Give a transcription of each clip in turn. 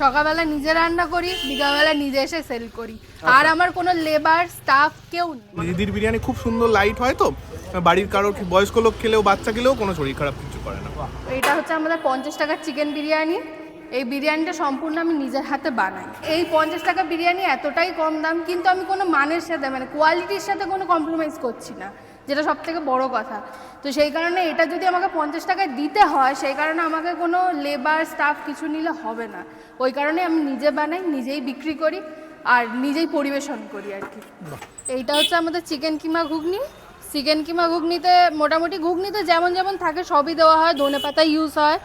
সকালবেলা নিজে রান্না করি বিকালবেলা নিজে এসে সেল করি। আর আমার কোনো লেবার স্টাফ কেউ নেই। দিদির বিরিয়ানি খুব সুন্দর লাইট হয় তো? বাড়ির কারোর বয়স্ক লোক খেলেও বাচ্চা খেলেও কোনো শরীর খারাপ কিছু করে না? এটা হচ্ছে আমাদের পঞ্চাশ টাকার চিকেন বিরিয়ানি। এই বিরিয়ানিটা সম্পূর্ণ আমি নিজের হাতে বানাই। এই পঞ্চাশ টাকা বিরিয়ানি এতটাই কম দাম কিন্তু আমি কোনো মানের সাথে মানে কোয়ালিটির সাথে কোনো কম্প্রোমাইজ করছি না। যেটা সব থেকে বড় কথা। তো সেই কারণে এটা যদি আমাকে পঞ্চাশ টাকায় দিতে হয় সেই কারণে আমাকে কোনো লেবার স্টাফ কিছু নিলে হবে না। ওই কারণে আমি নিজে বানাই নিজেই বিক্রি করি আর নিজেই পরিবেশন করি আর কি। এইটা হচ্ছে আমাদের চিকেন কিমা ঘুগনি। চিকেন কিমা ঘুগনিতে মোটামুটি ঘুগনিতে যেমন যেমন থাকে সবই দেওয়া হয় ধনে পাতা ইউজ হয়।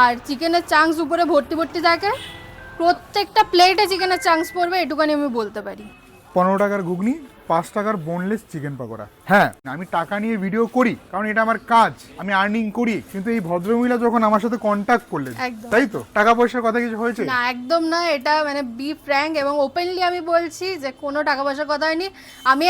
আর চিকেনের চাংস উপরে ভর্তি ভর্তি থাকে। প্রত্যেকটা প্লেটে চিকেনের চাংস পড়বে এটুখানি আমি বলতে পারি। পনেরো টাকার ঘুগনি পাঁচ টাকার বোনলেস চিকেন পকোড়া। হ্যাঁ। আমি টাকা নিয়ে ভিডিও করি কারণ এটা আমার কাজ আমি আর্নিং করি। কিন্তু এই ভদ্রমহিলা যখন আমার সাথে কন্ট্যাক্ট করলেন তাই তো? টাকা পয়সার কথা কিছু হয়েছে? না একদম না এটা মানে বি ফ্র্যাঙ্ক এবং ওপেনলি আমি বলছি যে কোনো টাকা পয়সার কথা হয়নি। আমি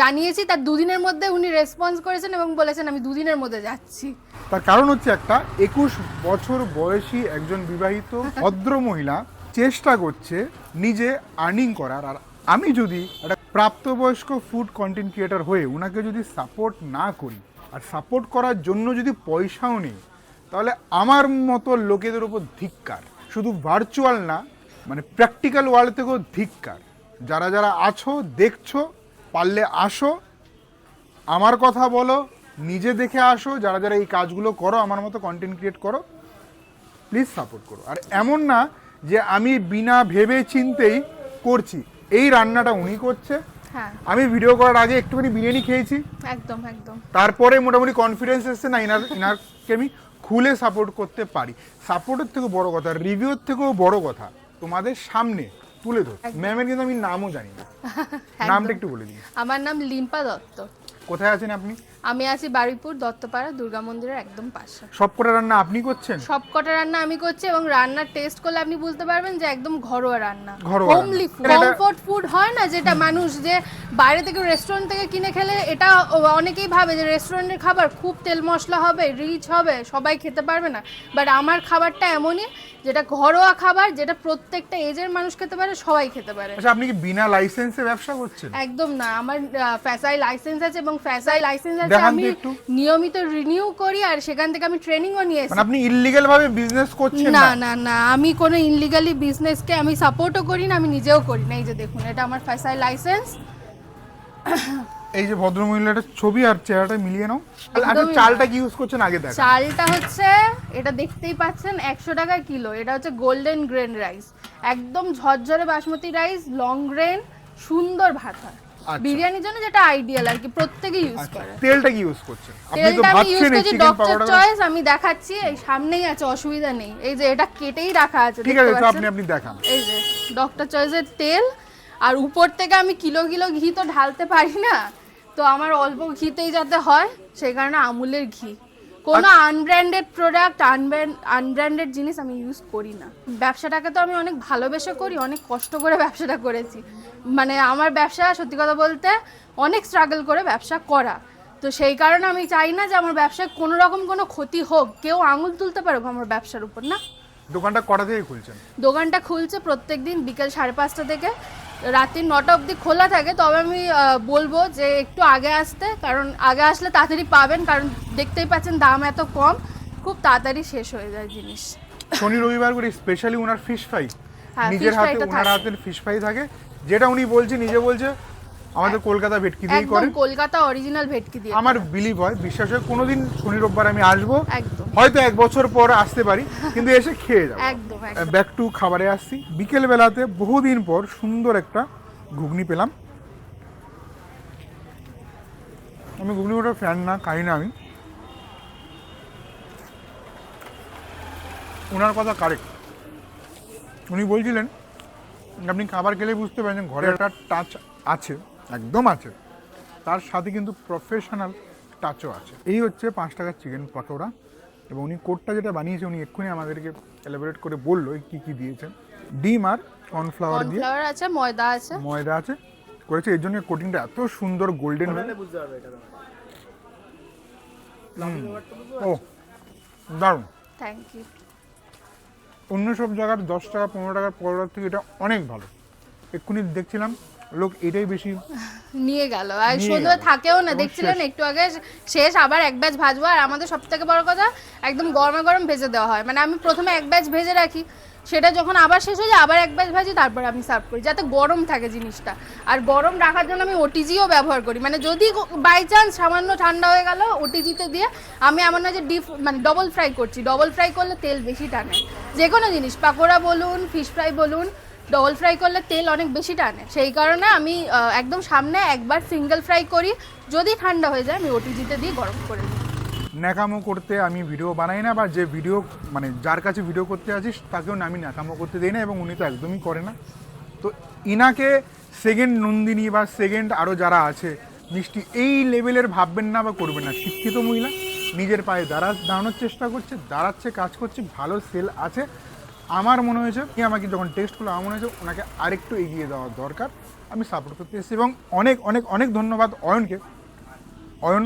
জানিয়েছি তার দুদিনের মধ্যে উনি রেসপন্স করেছেন এবং বলেছেন আমি দুদিনের মধ্যে যাচ্ছি। তার কারণ হচ্ছে একটা একুশ বছর বয়সী একজন বিবাহিত ভদ্র মহিলা চেষ্টা করছে নিজে আর্নিং করার আর আমি যদি একটা প্রাপ্তবয়স্ক ফুড কন্টেন্ট ক্রিয়েটার হয়ে ওনাকে যদি সাপোর্ট না করি আর সাপোর্ট করার জন্য যদি পয়সাও নেই, তাহলে আমার মতো লোকেদের উপর ধিক্কার। শুধু ভার্চুয়াল না মানে প্র্যাকটিক্যাল ওয়ার্ল্ড থেকেও ধিক্কার। যারা যারা আছো, দেখছ, পারলে আসো, আমার কথা বলো, নিজে দেখে আসো, যারা যারা এই কাজগুলো করো, আমার মতো কন্টেন্ট ক্রিয়েট করো প্লিজ সাপোর্ট করো। আর এমন না যে আমি বিনা ভেবে চিন্তেই করছি। এই রান্নাটা উনি করছে। হ্যাঁ। আমি ভিডিও করার আগে একটুখানি বিরিয়ানি খেয়েছি। একদম একদম। তারপরে মোটামুটি কনফিডেন্স এসছে না ইনার ইনারকে আমি খুলে সাপোর্ট করতে পারি। সাপোর্টের থেকেও বড় কথা রিভিউর থেকেও বড় কথা তোমাদের সামনে তুলে ধর ম্যামের কিন্তু আমি নামও জানি না। নামটা একটু বলে দিই আমার নাম লিম্পা দত্ত। কোথায় আছেন আপনি? আমি আছি বারুইপুর দত্তপাড়া দুর্গা মন্দিরের একদম পাশে। সব কটা রান্না আপনি করছেন? সব কটা রান্না আমি করছি এবং রান্নার টেস্ট করলে আপনি বুঝতে পারবেন যে একদম ঘরোয়া রান্না। ঘরোয়া। হোমলি কমফোর্ট ফুড হয় না যেটা মানুষ যে বাইরে থেকে রেস্টুরেন্ট থেকে কিনে খেলে এটা অনেকেই ভাবে যে রেস্টুরেন্টের খাবার খুব তেল মশলা হবে রিচ হবে সবাই খেতে পারবে না। বাট আমার খাবারটা এমনই যেটা ঘরোয়া খাবার যেটা প্রত্যেকটা এজের মানুষ খেতে পারে সবাই খেতে পারে। আচ্ছা আপনি কি বিনা লাইসেন্সে ব্যবসা করছেন? একদম না আমার ফ্যাসাই লাইসেন্স আছে এবং ফ্যাসাই লাইসেন্স আছে আমি নিয়মিত রিনিউ করি আর সেখান থেকে আমি ট্রেনিংও নিয়ে এসেছি। মানে আপনি ইললিগাল ভাবে বিজনেস করছেন না না? না আমি কোনো ইনলিগালি বিজনেসকে আমি সাপোর্টও করি না আমি নিজেও করি না। এই যে দেখুন এটা আমার ফ্যাসাই লাইসেন্স এই যে ভদ্রমহিলাটার ছবি আর চেহারাটা মিলিয়ে নাও। আচ্ছা চালটা কি ইউজ করছেন? আগে দেখ চালটা হচ্ছে এটা দেখতেই পাচ্ছেন একশো টাকা কিলো। এটা হচ্ছে গোল্ডেন গ্রেন রাইস একদম ঝরঝরে বাসমতি রাইস লং গ্রেন সুন্দর ভাত হয়। বিরিয়ানির জন্য যেটা আইডিয়াল আর কি প্রত্যেকে ইউজ আচ্ছা। করে। তেলটা কি ইউজ করছেন আপনি তো ভাবছেন এই চিকেন পাকোড়া চয়েস আমি দেখাচ্ছি এই সামনেই আছে অসুবিধা নেই। এই যে এটা কেটেই রাখা আছে ঠিক আছে তো আপনি আপনি দেখান। এই যে ডক্টর চয়েসের তেল আর উপর থেকে আমি কিলো কিলো ঘি তো ঢালতে পারি না তো আমার অল্প ঘিতেই যাতে হয় সেই কারণে আমুলের ঘি। কোনো আনব্র্যান্ডেড প্রোডাক্ট আনব্র্যান্ডেড জিনিস আমি ইউজ করি না। ব্যবসাটাকে তো আমি অনেক ভালোবেসে করি অনেক কষ্ট করে ব্যবসাটা করেছি। মানে আমার ব্যবসা সত্যি কথা বলতে অনেক স্ট্রাগল করে ব্যবসা করা। তো সেই কারণে আমি চাই না যে আমার ব্যবসায় কোনো রকম কোনো ক্ষতি হোক। কেউ আঙুল তুলতে পারুক আমার ব্যবসার উপর না? দোকানটা কটা থেকে খুলছেন? দোকানটা খুলছে প্রত্যেক দিন বিকেল সাড়ে পাঁচটা থেকে। রাত্রি নটা অবধি খোলা থাকে তবে আমি বলব যে একটু আগে আসতে কারণ আগে আসলে তাড়াতাড়ি পাবেন কারণ দেখতেই পাচ্ছেন দাম এত কম খুব তাড়াতাড়ি শেষ হয়ে যায় জিনিস। শনি রবিবার করে স্পেশালি ওনার ফিশ ফ্রাই নিজের হাতে ওনার। হাতের ফিশ ফ্রাই থাকে। যেটা উনি বলছে নিজে বলছে আমাদের কলকাতা ভেটকি একদম করে। কলকাতা অরিজিনাল ভেটকি দিয়ে আমার বিলিভ হয় বিশ্বাস হয় কোনোদিন শনি রোববার আমি আসব। একদম। হয়তো এক বছর পর আসতে পারি কিন্তু এসে খেয়ে যাব। একদম একদম। ব্যাক টু খাবারে আসছি। বিকেল বেলাতে বহুদিন পর সুন্দর একটা ঘুগনি পেলাম। আমি ঘুগনি ওটা ফ্যান না খাই না আমি। ওনার কথা কারেক্ট উনি বলছিলেন আপনি খাবার খেলে বুঝতে পারেন ঘরে একটা টাচ আছে। একদম আছে। তার সাথে কিন্তু প্রফেশনাল টাচও আছে। এই হচ্ছে পাঁচ টাকার চিকেন পকোড়া এবং উনি কোটটা যেটা বানিয়েছে উনি এক্ষুনি আমাদেরকে এলাবোরেট করে বলল কি কি দিয়েছেন। ডিম আর কর্নফ্লাওয়ার দিয়ে। আছে ময়দা আছে। ময়দা আছে। করেছে এর জন্য কোটিংটা এত সুন্দর গোল্ডেন ও দারুণ। থ্যাংক ইউ অন্য সব জায়গার দশ টাকা পনেরো টাকার পরোটার থেকে এটা অনেক ভালো। এক্ষুনি দেখছিলাম। লোক এটাই বেশি নিয়ে গেল। আর সন্ধ্যে থাকেও না দেখছিলেন একটু আগে শেষ আবার এক ব্যাচ ভাজবো। আর আমাদের সব থেকে বড় কথা একদম গরমে গরম ভেজে দেওয়া হয়। মানে আমি প্রথমে এক ব্যাচ ভেজে রাখি সেটা যখন আবার শেষ হয়ে যায় আবার এক ব্যাচ ভাজি তারপর আমি সার্ভ করি যাতে গরম থাকে জিনিসটা। আর গরম রাখার জন্য আমি ওটিজিও ব্যবহার করি। মানে যদি বাই চান্স সামান্য ঠান্ডা হয়ে গেল ওটিজিতে দিয়ে আমি এমন না যে ডিপ মানে ডবল ফ্রাই করছি। ডবল ফ্রাই করলে তেল বেশি টানে। যে কোনো জিনিস পাকোড়া বলুন ফিশ ফ্রাই বলুন ডবল ফ্রাই করলে তেল অনেক বেশি টানে। সেই কারণে আমি একদম সামনে একবার সিঙ্গেল ফ্রাই করি। যদি ঠান্ডা হয়ে যায়, আমি ওটিজিতে দিয়ে গরম করে দিই ন্যাকামো করতে আমি ভিডিও বানাই না, বা যে ভিডিও মানে যার কাছে ভিডিও করতে আছিস তাকেও আমি ন্যাকামো করতে দিই না, এবং উনি তো একদমই করে না। তো ইনাকে সেকেন্ড নন্দিনী বা সেকেন্ড আরও যারা আছে, মিষ্টি এই লেভেলের ভাববেন না বা করবেন না। শিক্ষিত মহিলা, নিজের পায়ে দাঁড়া, দাঁড়ানোর চেষ্টা করছে, দাঁড়াচ্ছে, কাজ করছে, ভালো সেল আছে। আমার মনে হয়েছে কি, আমাকে যখন টেস্ট করল, আমার মনে হয়েছে ওনাকে আরেকটু এগিয়ে দেওয়া দরকার। আমি সাপোর্ট করতে এসেছি এবং অনেক অনেক অনেক ধন্যবাদ অয়নকে। অয়ন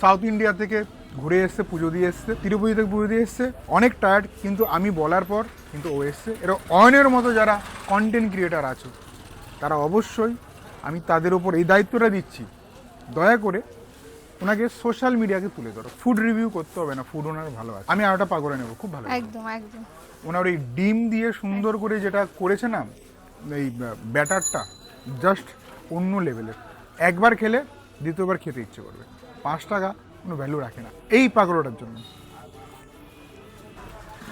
সাউথ ইন্ডিয়া থেকে ঘুরে এসছে, পুজো দিয়ে এসছে, তিরুপতি থেকে পুজো দিয়ে এসছে। অনেক টায়ার্ড কিন্তু আমি বলার পর কিন্তু ও এসছে। এরা অয়নের মতো যারা কন্টেন্ট ক্রিয়েটার আছো, তারা অবশ্যই আমি তাদের ওপর এই দায়িত্বটা দিচ্ছি। দয়া করে ওনাকে সোশ্যাল মিডিয়াকে তুলে ধরো। ফুড রিভিউ করতে হবে না ফুড ওনার ভালো আছে। আমি আরেকটা পাগড়ে নেব, খুব ভালো একদম একদম। ওনার ওই ডিম দিয়ে সুন্দর করে যেটা করেছে না এই ব্যাটারটা জাস্ট অন্য লেভেলের একবার খেলে দ্বিতীয়বার খেতে ইচ্ছে করবে। পাঁচ টাকা কোনো ভ্যালু রাখে না। এই পাকোড়াটার জন্য।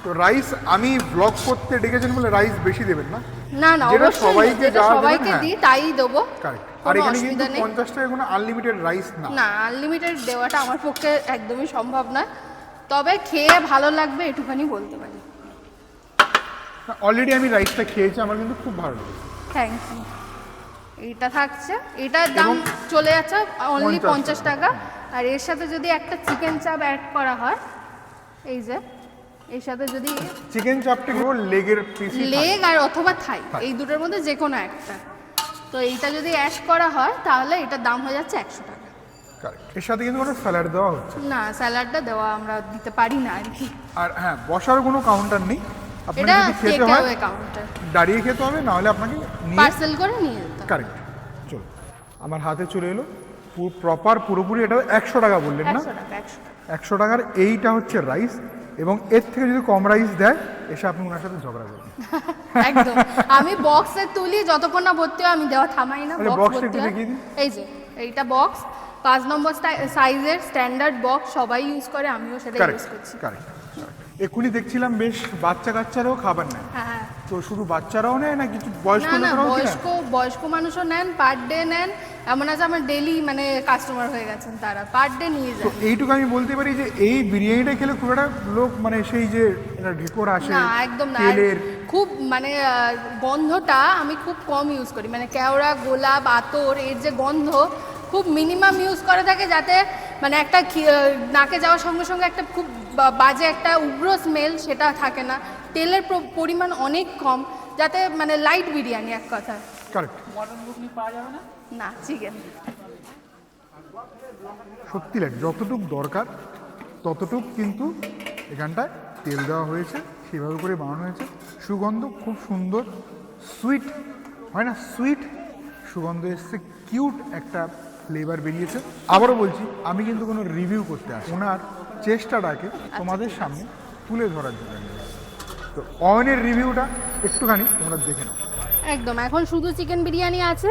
তো রাইস আমি ব্লগ করতে ডেকেছেন বলে রাইস বেশি দেবেন না? না না যেটা সবাইকে সবাইকে হ্যাঁ। দিই তাই দেবো। কারেক্ট আর এখানে কিন্তু পঞ্চাশ টাকা কোনো আনলিমিটেড রাইস না। না আনলিমিটেড দেওয়াটা আমার পক্ষে একদমই সম্ভব নয়। তবে খেয়ে ভালো লাগবে এটুখানি বলতে পারি। অলরেডি আমি রাইসটা খেয়েছি আমার কিন্তু খুব ভালো লেগেছে। থ্যাংক ইউ এইটা থাকছে। এটার দাম চলে যাচ্ছে অনলি 50 পঞ্চাশ টাকা। আর এর সাথে যদি একটা চিকেন চাপ অ্যাড করা হয় এই যে এর সাথে যদি চিকেন চাপটা পুরো লেগের পিস লেগ আর অথবা থাই এই দুটোর মধ্যে যে কোনো একটা। তো এইটা যদি অ্যাড করা হয় তাহলে এটার দাম হয়ে যাচ্ছে একশো টাকা। এর সাথে কিন্তু কোনো স্যালাড দেওয়া হচ্ছে না। স্যালাডটা দেওয়া আমরা দিতে পারি না আর কি। আর হ্যাঁ বসার কোনো কাউন্টার নেই। আপনাকে যদি খেতে হয় দাঁড়িয়ে খেতে হবে নাহলে আপনাকে পার্সেল করে নিয়ে যেতে কারেক্ট চলো আমার হাতে চলে এলো। প্রপার পুরোপুরি এটা একশো টাকা বললেন না? একশো টাকা একশো টাকা। একশো টাকার এইটা হচ্ছে রাইস এবং এর থেকে যদি কম রাইস দেয় এসে আপনি ওনার সাথে ঝগড়া করবেন। একদম। আমি বক্সে তুলি যতক্ষণ না ভর্তি হয় আমি দেওয়া থামাই না বক্স একটু দেখিয়ে দিন। এই যে এইটা বক্স পাঁচ নম্বর সাইজের স্ট্যান্ডার্ড বক্স সবাই ইউজ করে আমিও সেটা ইউজ করছি। কারেক্ট এক্ষুনি দেখছিলাম বেশ বাচ্চা কাচ্চারাও খাবার নেয়। হ্যাঁ তো শুধু বাচ্চারাও নেয় না কিছু বয়স্ক না? বয়স্ক বয়স্ক মানুষও নেন পার ডে নেন। এমন আছে আমার ডেলি মানে কাস্টমার হয়ে গেছেন তারা পার ডে নিয়ে যায়। এইটুকু আমি বলতে পারি যে এই বিরিয়ানিটা খেলে খুব একটা লোক মানে সেই যে ঢেকর আসে না একদম না খুব মানে গন্ধটা আমি খুব কম ইউজ করি। মানে কেওড়া গোলাপ আতর এর যে গন্ধ খুব মিনিমাম ইউজ করে থাকে যাতে মানে একটা নাকে যাওয়ার সঙ্গে সঙ্গে একটা খুব বাজে একটা উগ্র স্মেল সেটা থাকে না। তেলের পরিমাণ অনেক কম যাতে মানে লাইট বিরিয়ানি এক কথা। কারেক্ট না? চিকেন সত্যি লাগে যতটুক দরকার ততটুক কিন্তু এখানটায় তেল দেওয়া হয়েছে সেভাবে করে বানানো হয়েছে। সুগন্ধ খুব সুন্দর সুইট হয় না সুইট সুগন্ধ এসছে কিউট একটা ফ্লেভার বেরিয়েছে। আবারও বলছি আমি কিন্তু কোনো রিভিউ করতে আসি ওনার চেষ্টাটাকে তোমাদের সামনে তুলে ধরার জন্য। তো অয়নের রিভিউটা একটুখানি তোমরা দেখে নাও। একদম এখন শুধু চিকেন বিরিয়ানি আছে।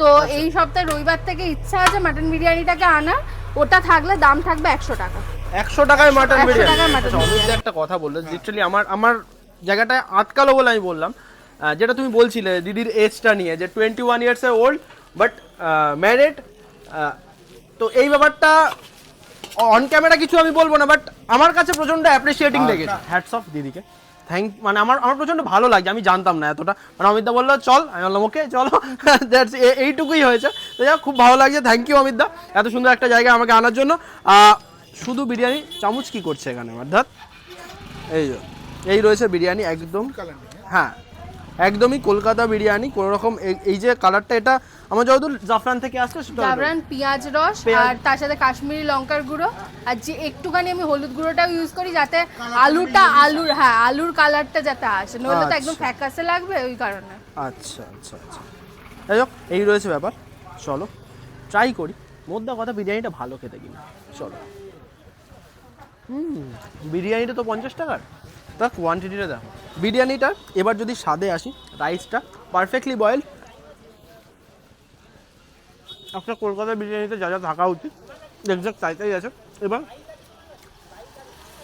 তো এই সপ্তাহে রবিবার থেকে ইচ্ছা আছে মাটন বিরিয়ানিটাকে আনা। ওটা থাকলে দাম থাকবে একশো টাকা। একশো টাকায় মাটন 100 বিরিয়ানি। আচ্ছা, একটা কথা বলল লিটারালি আমার আমার জায়গাটায় আটকালো বলে আমি বললাম। যেটা তুমি বলছিলে দিদির এজটা নিয়ে যে টোয়েন্টি ওয়ান ইয়ার্স এর ওল্ড বাট ম্যারিড তো এই ব্যাপারটা অন ক্যামেরা কিছু আমি বলব না বাট আমার কাছে প্রচণ্ড অ্যাপ্রিসিয়েটিং লেগেছে। হ্যাটস অফ দিদিকে। থ্যাংক মানে আমার আমার প্রচণ্ড ভালো লাগছে আমি জানতাম না এতটা। মানে অমিত দা বলল চল। আমি বললাম ওকে চলো। দ্যাটস এইটুকুই হয়েছে। তো যাক খুব ভালো লাগছে। থ্যাংক ইউ অমিত দা এত সুন্দর একটা জায়গায় আমাকে আনার জন্য। শুধু বিরিয়ানি চামচ কি করছে এখানে অর্থাৎ এই যে এই রয়েছে বিরিয়ানি একদম। হ্যাঁ একদমই কলকাতা বিরিয়ানি কোনো রকম এই- এই যে কালারটা এটা আমার যতদূর জাফরান থেকে আসছে। জাবরান পেঁয়াজ রস আর তার সাথে কাশ্মীরি লঙ্কার গুঁড়ো আর যে একটুখানি আমি হলুদ গুঁড়োটাও ইউজ করি যাতে আলুটা আলুর হ্যাঁ আলুর কালারটা যাতে আসে নইলে তো একদম আচ্ছা। ফ্যাকাসে লাগবে ওই কারণে। আচ্ছা আচ্ছা আচ্ছা। যাই হোক এই রয়েছে ব্যাপার চলো ট্রাই করি। মোদ্দা কথা বিরিয়ানিটা ভালো খেতে কিনা চলো। হুম বিরিয়ানিটা তো পঞ্চাশ টাকার। তার কোয়ান্টিটিটা দেখো। বিরিয়ানিটা এবার যদি স্বাদে আসি রাইসটা পারফেক্টলি বয়েল আপনার কলকাতা বিরিয়ানিতে যা যা থাকা উচিত এক্সাক্ট তাই তাই আছে। এবং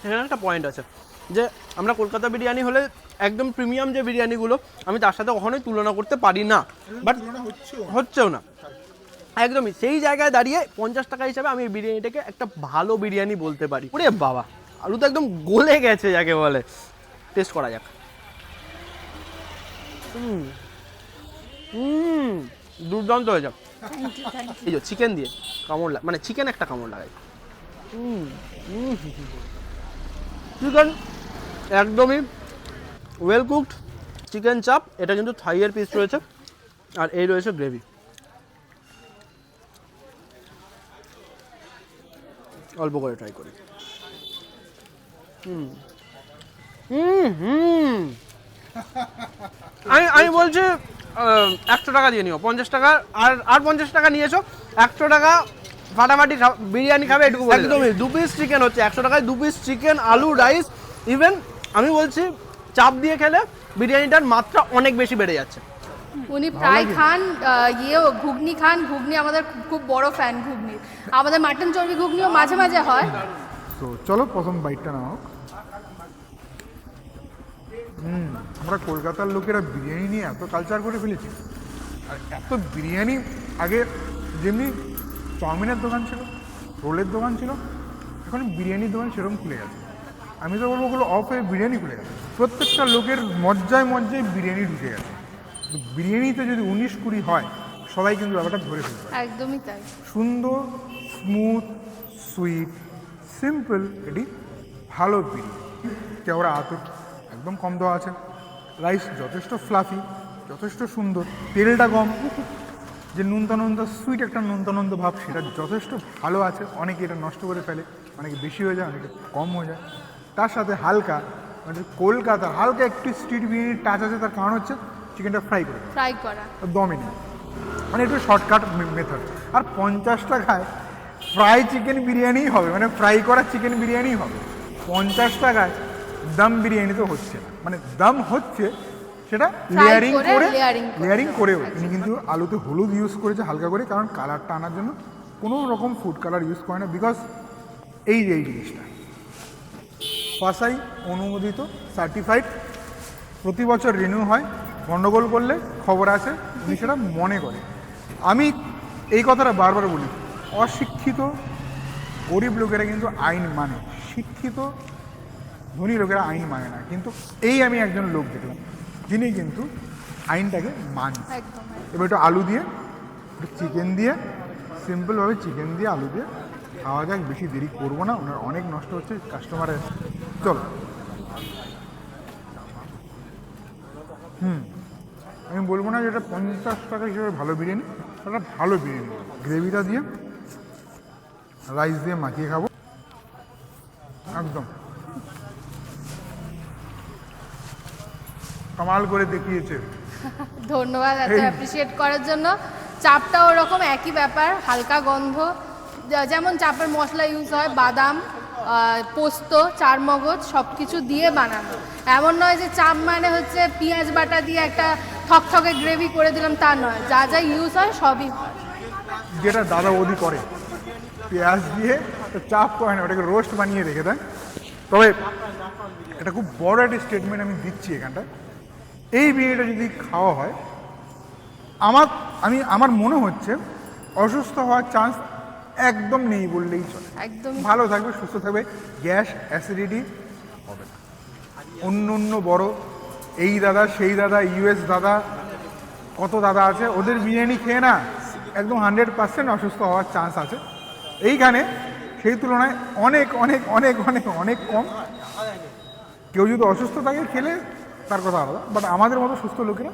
এখানে একটা পয়েন্ট আছে যে আমরা কলকাতা বিরিয়ানি হলে একদম প্রিমিয়াম যে বিরিয়ানিগুলো আমি তার সাথে কখনোই তুলনা করতে পারি না। বাট হচ্ছেও না। একদমই সেই জায়গায় দাঁড়িয়ে পঞ্চাশ টাকা হিসাবে আমি এই বিরিয়ানিটাকে একটা ভালো বিরিয়ানি বলতে পারি। ওরে বাবা আলু তো একদম গলে গেছে যাকে বলে। টেস্ট করা যাক। হুম। দুর্দান্ত হয়ে যাক এই যে চিকেন দিয়ে কামড় মানে চিকেন একটা কামড় লাগাই। চিকেন একদমই ওয়েল কুকড চিকেন চাপ এটা কিন্তু থাইয়ের পিস রয়েছে, আর এই রয়েছে গ্রেভি অল্প করে ট্রাই করি। হুম হুম হুম। আমি আমি বলছি একশো টাকা দিয়ে নিও পঞ্চাশ টাকা আর আর পঞ্চাশ টাকা নিয়েছো একশো টাকা ফাটাফাটি বিরিয়ানি খাবে এটুকু একদমই দু পিস চিকেন হচ্ছে একশো টাকায় দু পিস চিকেন আলু রাইস ইভেন আমি বলছি চাপ দিয়ে খেলে বিরিয়ানিটার মাত্রা অনেক বেশি বেড়ে যাচ্ছে। উনি প্রায় খান ইয়েও ঘুগনি খান ঘুগনি আমাদের খুব- খুব বড় ফ্যান ঘুগনি। আমাদের মাটন চর্বি ঘুগনিও মাঝে মাঝে হয়। তো চলো প্রথম বাইকটা নাও হুম আমরা কলকাতার লোকেরা বিরিয়ানি নিয়ে এত কালচার করে ফেলেছি। আর এত বিরিয়ানি আগে যেমনি চাউমিনের দোকান ছিল রোলের দোকান ছিল এখন বিরিয়ানির দোকান সেরকম খুলে গেছে। আমি তো বলব ওগুলো অফ হয়ে বিরিয়ানি খুলে গেছে। প্রত্যেকটা লোকের মজ্জায় মজ্জায় বিরিয়ানি ঢুকে গেছে। বিরিয়ানিতে যদি উনিশ কুড়ি হয় সবাই কিন্তু ব্যাপারটা ধরে ফেলবে একদমই তাই। সুন্দর স্মুথ সুইট সিম্পল এটি ভালো বিরিয়ানি। কেওড়া আতর একদম কম দেওয়া আছে। রাইস যথেষ্ট ফ্লাফি যথেষ্ট সুন্দর তেলটা কম যে নুনতা নুনতা সুইট একটা নুনতা নুনতা ভাব সেটা যথেষ্ট ভালো আছে। অনেকে এটা নষ্ট করে ফেলে অনেকে বেশি হয়ে যায় অনেকে কম হয়ে যায়। তার সাথে হালকা মানে কলকাতা হালকা একটু স্ট্রিট বিরিয়ানির টাচ আছে তার কারণ হচ্ছে চিকেনটা ফ্রাই করে। ফ্রাই করা। দমই নেই। মানে একটু শর্টকাট মেথড আর পঞ্চাশ টাকায় ফ্রাই চিকেন বিরিয়ানিই হবে মানে ফ্রাই করা চিকেন বিরিয়ানিই হবে। পঞ্চাশ টাকায় দম বিরিয়ানি তো হচ্ছে না। মানে দাম হচ্ছে সেটা লেয়ারিং করে। লেয়ারিং করেও। তিনি কিন্তু আলুতে হলুদ ইউজ করেছে হালকা করে কারণ কালারটা আনার জন্য কোনো রকম ফুড কালার ইউজ করে না বিকজ এই যে এই জিনিসটা। ফাসাই অনুমোদিত সার্টিফাইড প্রতি বছর রিনিউ হয় গণ্ডগোল করলে খবর আছে উনি সেটা মনে করে। আমি এই কথাটা বারবার বলি অশিক্ষিত গরিব লোকেরা কিন্তু আইন মানে শিক্ষিত ধনী লোকেরা আইন মানে না। কিন্তু এই আমি একজন লোক দেখলাম যিনি কিন্তু আইনটাকে মানে। এবার একটু আলু দিয়ে একটু চিকেন দিয়ে সিম্পলভাবে চিকেন দিয়ে আলু দিয়ে খাওয়া যাক বেশি দেরি করব না ওনার অনেক নষ্ট হচ্ছে কাস্টমারের চলো। হুম আমি বলব না যে এটা পঞ্চাশ টাকা হিসেবে ভালো বিরিয়ানি এটা ভালো বিরিয়ানি। গ্রেভিটা দিয়ে রাইস দিয়ে মাখিয়ে খাব। একদম। কামাল করে দেখিয়েছে। ধন্যবাদ এত অ্যাপ্রিসিয়েট করার জন্য। চাপটা ওরকম একই ব্যাপার হালকা গন্ধ। যেমন চাপের মশলা ইউজ হয় বাদাম পোস্ত চারমগজ সব কিছু দিয়ে বানানো। এমন নয় যে চাপ মানে হচ্ছে পেঁয়াজ বাটা দিয়ে একটা থকথকে গ্রেভি করে দিলাম তা নয়। যা যা ইউজ হয় সবই হয়। যেটা দাদা বৌদি করে। পেঁয়াজ দিয়ে চাপ করে না ওটাকে রোস্ট বানিয়ে রেখে দেয় তবে এটা খুব বড় একটা স্টেটমেন্ট আমি দিচ্ছি এখানটায়। এই বিয়েটা যদি খাওয়া হয় আমার আমি আমার মনে হচ্ছে অসুস্থ হওয়ার চান্স একদম নেই বললেই চলে। একদম ভালো থাকবে সুস্থ থাকবে গ্যাস অ্যাসিডিটি হবে না। অন্য অন্য বড় এই দাদা সেই দাদা ইউএস দাদা কত দাদা আছে ওদের বিরিয়ানি খেয়ে না একদম হান্ড্রেড পার্সেন্ট অসুস্থ হওয়ার চান্স আছে। এইখানে সেই তুলনায় অনেক অনেক অনেক অনেক অনেক কম। কেউ যদি অসুস্থ থাকে খেলে তার কথা আলাদা বাট আমাদের মতো সুস্থ লোকেরা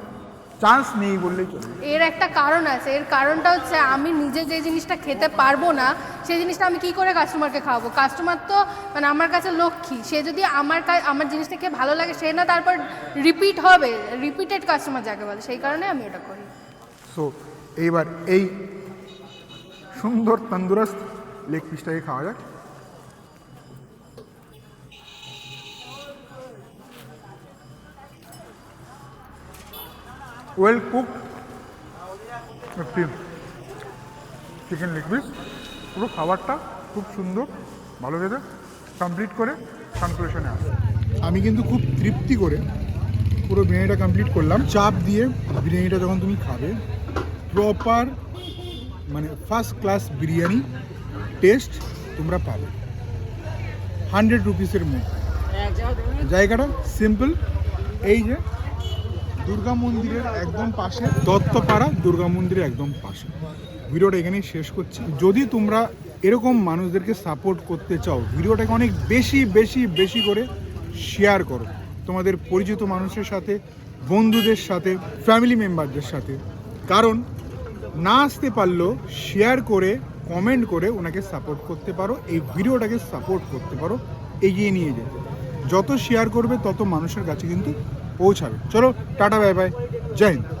চান্স নেই বললেই চলে এর একটা কারণ আছে এর কারণটা হচ্ছে আমি নিজে যে জিনিসটা খেতে পারব না সেই জিনিসটা আমি কি করে কাস্টমারকে খাওয়াবো? কাস্টমার তো মানে আমার কাছে লক্ষ্মী সে যদি আমার আমার জিনিসটা খেয়ে ভালো লাগে সে না তারপর রিপিট হবে রিপিটেড কাস্টমার যাকে বলে সেই কারণে আমি ওটা করি। সো এইবার এই সুন্দর তন্দুরস্ত লেগ পিসটাকে খাওয়া যাক। Well cook chicken leg piece পুরো খাবারটা খুব সুন্দর ভালো খেতে কমপ্লিট করে কনক্লুশনে আসে আমি কিন্তু খুব তৃপ্তি করে পুরো বিরিয়ানিটা কমপ্লিট করলাম। চাপ দিয়ে বিরিয়ানিটা যখন তুমি খাবে প্রপার মানে ফার্স্ট ক্লাস বিরিয়ানি টেস্ট তোমরা পাবে। হান্ড্রেড রুপিসের মধ্যে। জায়গাটা সিম্পল এই যে দুর্গা মন্দিরের একদম পাশে, দত্তপাড়া দুর্গা মন্দিরের একদম পাশে। ভিডিওটা এখানেই শেষ করছি। যদি তোমরা এরকম মানুষদেরকে সাপোর্ট করতে চাও, ভিডিওটাকে অনেক বেশি বেশি বেশি করে শেয়ার করো। তোমাদের পরিচিত মানুষের সাথে, বন্ধুদের সাথে ফ্যামিলি মেম্বারদের সাথে। কারণ না আসতে পারলেও শেয়ার করে কমেন্ট করে ওনাকে সাপোর্ট করতে পারো, এই ভিডিওটাকে সাপোর্ট করতে পারো, এগিয়ে নিয়ে যেতে। যত শেয়ার করবে, তত মানুষের কাছে কিন্তু পৌঁছাবে চলো টাটা বাই বাই জয় হিন্দ